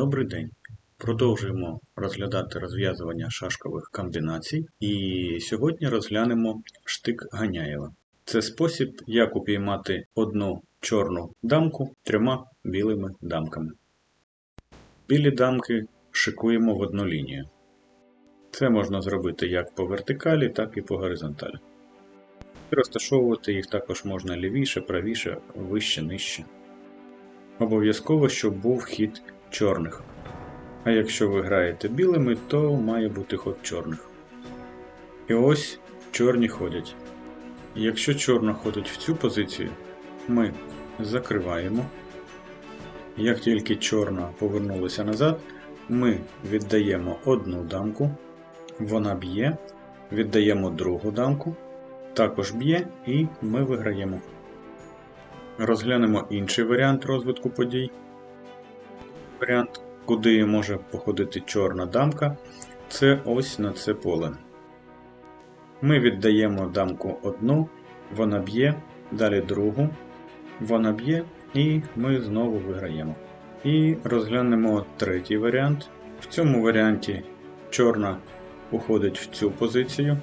Добрий день. Продовжуємо розглядати розв'язування шашкових комбінацій, і сьогодні розглянемо штик Ганяєва. Це спосіб, як упіймати одну чорну дамку трьома білими дамками. Білі дамки шикуємо в одну лінію. Це можна зробити як по вертикалі, так і по горизонталі. І розташовувати їх також можна лівіше, правіше, вище, нижче. Обов'язково, щоб був хід чорних. А якщо ви граєте білими, то має бути ход чорних. І ось чорні ходять. Якщо чорна ходить в цю позицію, ми закриваємо. Як тільки чорна повернулася назад, ми віддаємо одну дамку, вона б'є, віддаємо другу дамку, також б'є і ми виграємо. Розглянемо інший варіант розвитку подій. Варіант, куди може походити чорна дамка, це ось на це поле. Ми віддаємо дамку одну, вона б'є, далі другу, вона б'є, і ми знову виграємо. І розглянемо третій варіант. В цьому варіанті чорна уходить в цю позицію.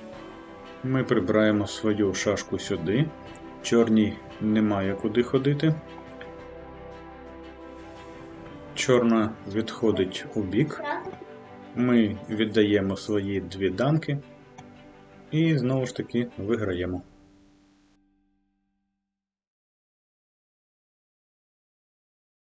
Ми прибираємо свою шашку сюди. Чорній немає куди ходити. Чорна відходить у бік. Ми віддаємо свої дві данки і знову ж таки виграємо.